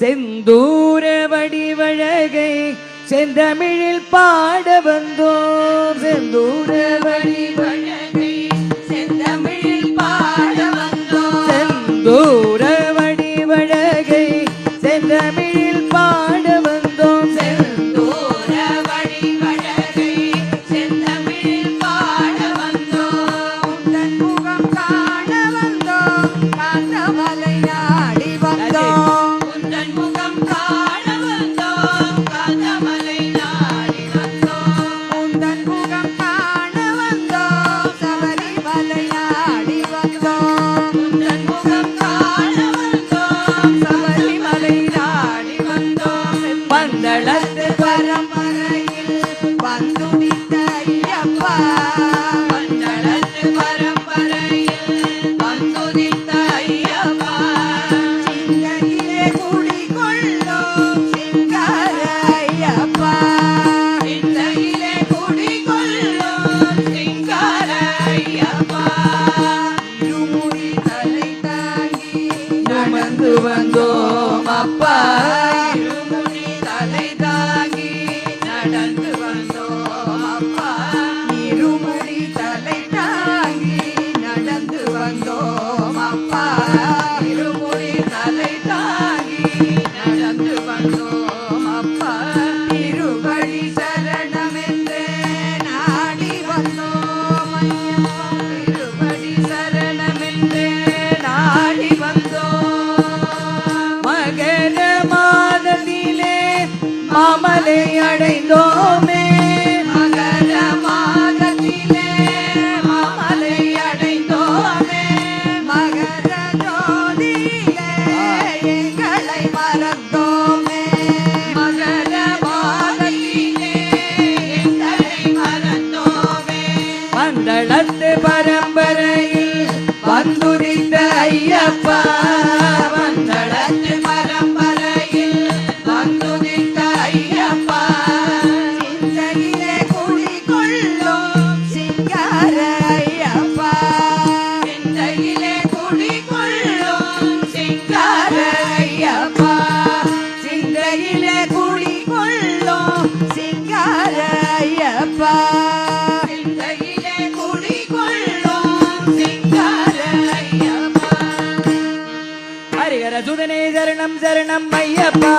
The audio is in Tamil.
செந்தூர வடிவழகை செந்தமிழில் பாட வந்தோம். செந்தூர வடிவழகை செந்தமிழில் பாட வந்தோம். செந்தூர வடிவழகை செந்தமிழில் பாட வந்தோம். செந்தூர வடிவழகை செந்தமிழில் பாட வந்தோம். தன்முகம் காண வந்தோம். காந்தமலையா களத்து பரம்பரையில் வந்துதித்த ஐயப்பா. மண்டலத்து பரம்பரையில் வந்துதித்த ஐயப்பா. சிந்தையிலே குடி கொள்ளும் சிங்கார ஐயப்பா. சிந்தையிலே குடி கொள்ளும் சிங்கார ஐயப்பா. இருமுடி தலை தாங்கி நடந்து வந்தோம் அப்பா. ஆடி வந்தோம் மகர மாதத்திலே மாமலை அடைந்தோமே. மகர மாதத்திலே மாமலை அடைந்தோமே. மகர ஜோதியிலே எங்களை மறந்தோமே. மகர பரம்பரை ஐயப்பா. சரணம் சரணம் ஐயப்பா.